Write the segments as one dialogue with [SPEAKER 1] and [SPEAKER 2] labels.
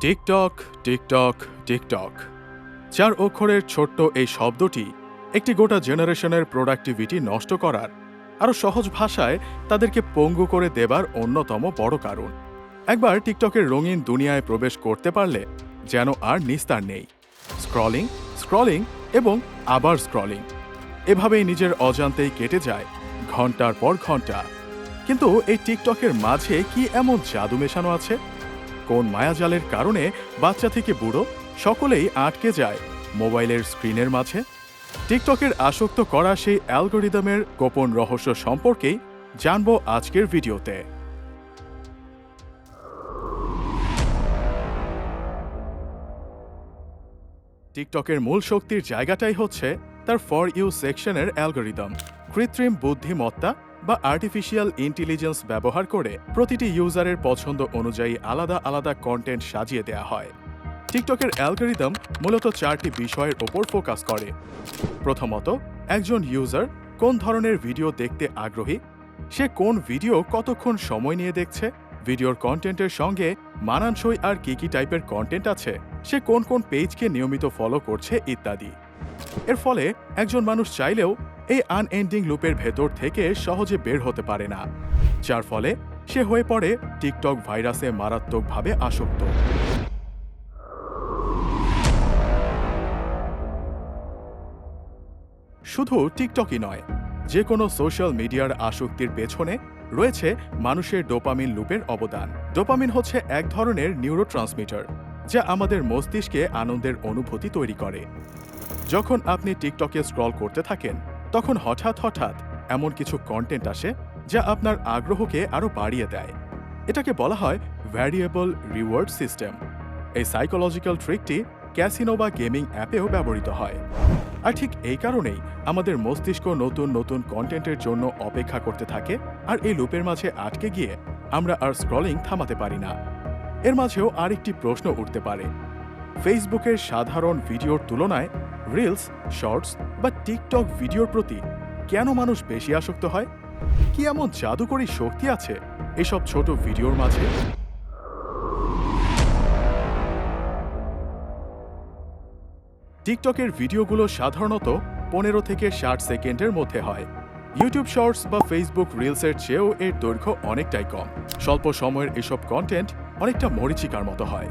[SPEAKER 1] TikTok TikTok TikTok. চার অক্ষরের ছোট্ট এই শব্দটি একটি গোটা জেনারেশনের প্রোডাক্টিভিটি নষ্ট করার, আরও সহজ ভাষায় তাদেরকে পঙ্গু করে দেবার অন্যতম বড় কারণ। একবার টিকটকের রঙিন দুনিয়ায় প্রবেশ করতে পারলে যেন আর নিস্তার নেই। স্ক্রলিং স্ক্রলিং এবং আবার স্ক্রলিং। এভাবেই নিজের অজান্তেই কেটে যায় ঘণ্টার পর ঘণ্টা। কিন্তু এই টিকটকের মাঝে কি এমন জাদু মেশানো আছে? কোন মায়াজালের কারণে বাচ্চা থেকে বুড়ো সকলেই আটকে যায় মোবাইলের স্ক্রিনের মাঝে? টিকটকের আসক্ত করা সেই অ্যালগোরিদমের গোপন রহস্য সম্পর্কেই জানব আজকের ভিডিওতে। টিকটকের মূল শক্তির জায়গাটাই হচ্ছে তার ফর ইউ সেকশনের অ্যালগোরিদম। কৃত্রিম বুদ্ধিমত্তা বা আর্টিফিশিয়াল ইন্টেলিজেন্স ব্যবহার করে প্রতিটি ইউজারের পছন্দ অনুযায়ী আলাদা আলাদা কন্টেন্ট সাজিয়ে দেয়া হয়। টিকটকের অ্যালগোরিদম মূলত চারটি বিষয়ের ওপর ফোকাস করে। প্রথমত, একজন ইউজার কোন ধরনের ভিডিও দেখতে আগ্রহী, সে কোন ভিডিও কতক্ষণ সময় নিয়ে দেখছে ভিডিওর কন্টেন্টের সঙ্গে মানানসই আর কি কি টাইপের কন্টেন্ট আছে, সে কোন কোন পেজকে নিয়মিত ফলো করছে ইত্যাদি। এর ফলে একজন মানুষ চাইলেও এই আনএন্ডিং লুপের ভেতর থেকে সহজে বের হতে পারে না, যার ফলে সে হয়ে পড়ে টিকটক ভাইরাসে মারাত্মকভাবে আসক্ত। শুধু টিকটকই নয় যে কোনো সোশ্যাল মিডিয়ার আসক্তির পেছনে রয়েছে মানুষের ডোপামিন লুপের অবদান। ডোপামিন হচ্ছে এক ধরনের নিউরোট্রান্সমিটার যা আমাদের মস্তিষ্কে আনন্দের অনুভূতি তৈরি করে। যখন আপনি টিকটকে স্ক্রল করতে থাকেন, তখন হঠাৎ হঠাৎ এমন কিছু কন্টেন্ট আসে যা আপনার আগ্রহকে আরও বাড়িয়ে দেয়। এটাকে বলা হয় ভ্যারিয়েবল রিওয়ার্ড সিস্টেম এই সাইকোলজিক্যাল ট্রিকটি ক্যাসিনো বা গেমিং অ্যাপেও ব্যবহৃত হয়। আর ঠিক এই কারণেই আমাদের মস্তিষ্ক নতুন নতুন কন্টেন্টের জন্য অপেক্ষা করতে থাকে আর এই লুপের মাঝে আটকে গিয়ে আমরা আর স্ক্রলিং থামাতে পারি না। এর মাঝেও আরেকটি প্রশ্ন উঠতে পারে। ফেসবুকের সাধারণ ভিডিওর তুলনায় রিলস শর্টস বা টিকটক ভিডিওর প্রতি কেন মানুষ বেশি আসক্ত হয়? কি এমন জাদুকরী শক্তি আছে এসব ছোট ভিডিওর মাঝে? টিকটকের ভিডিওগুলো সাধারণত পনেরো থেকে ষাট সেকেন্ডের মধ্যে হয়। ইউটিউব শর্টস বা ফেসবুক রিলসের চেয়েও এর দৈর্ঘ্য অনেকটাই কম। স্বল্প সময়ের এসব কন্টেন্ট অনেকটা মরিচিকার মতো হয়।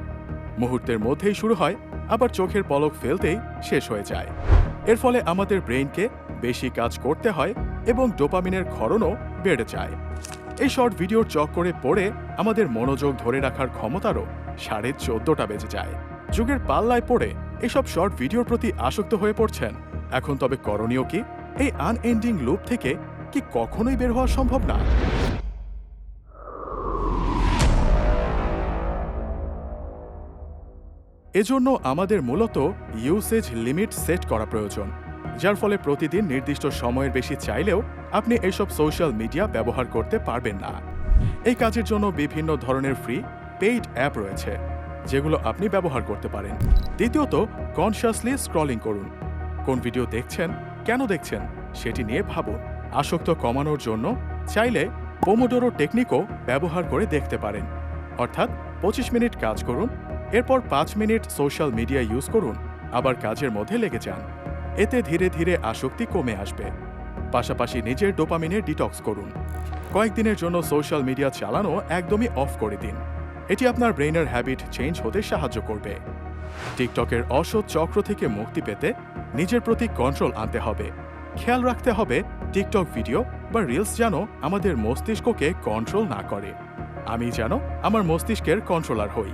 [SPEAKER 1] মুহূর্তের মধ্যেই শুরু হয়, আবার চোখের পলক ফেলতেই শেষ হয়ে যায়। এর ফলে আমাদের ব্রেইনকে বেশি কাজ করতে হয় এবং ডোপামিনের ক্ষরণও বেড়ে যায়। এই শর্ট ভিডিওর চক্করে পড়ে আমাদের মনোযোগ ধরে রাখার ক্ষমতারও সাড়ে চোদ্দটা বেজে যায়। যুগের পাল্লায় পড়ে এসব শর্ট ভিডিওর প্রতি আসক্ত হয়ে পড়ছেন। এখন তবে করণীয় কি? এই আনএন্ডিং লুপ থেকে কি কখনোই বের হওয়া সম্ভব না? এজন্য আমাদের মূলত ইউসেজ লিমিট সেট করা প্রয়োজন, যার ফলে প্রতিদিন নির্দিষ্ট সময়ের বেশি চাইলেও আপনি এসব সোশ্যাল মিডিয়া ব্যবহার করতে পারবেন না। এই কাজের জন্য বিভিন্ন ধরনের ফ্রি পেইড অ্যাপ রয়েছে, যেগুলো আপনি ব্যবহার করতে পারেন। দ্বিতীয়ত কনসিয়াসলি স্ক্রলিং করুন। কোন ভিডিও দেখছেন, কেন দেখছেন, সেটি নিয়ে ভাবুন। আসক্ত কমানোর জন্য চাইলে পোমোডোরো টেকনিকও ব্যবহার করে দেখতে পারেন। অর্থাৎ পঁচিশ মিনিট কাজ করুন এরপর পাঁচ মিনিট সোশ্যাল মিডিয়া ইউজ করুন, আবার কাজের মধ্যে লেগে যান। এতে ধীরে ধীরে আসক্তি কমে আসবে। পাশাপাশি নিজের ডোপামিনের ডিটক্স করুন। কয়েকদিনের জন্য সোশ্যাল মিডিয়া চালানো একদমই অফ করে দিন। এটি আপনার ব্রেইনের হ্যাবিট চেঞ্জ হতে সাহায্য করবে। টিকটকের অসৎ চক্র থেকে মুক্তি পেতে নিজের প্রতি কন্ট্রোল আনতে হবে। খেয়াল রাখতে হবে, টিকটক ভিডিও বা রিলস যেন আমাদের মস্তিষ্ককে কন্ট্রোল না করে। আমি যেন আমার মস্তিষ্কের কন্ট্রোলার হই।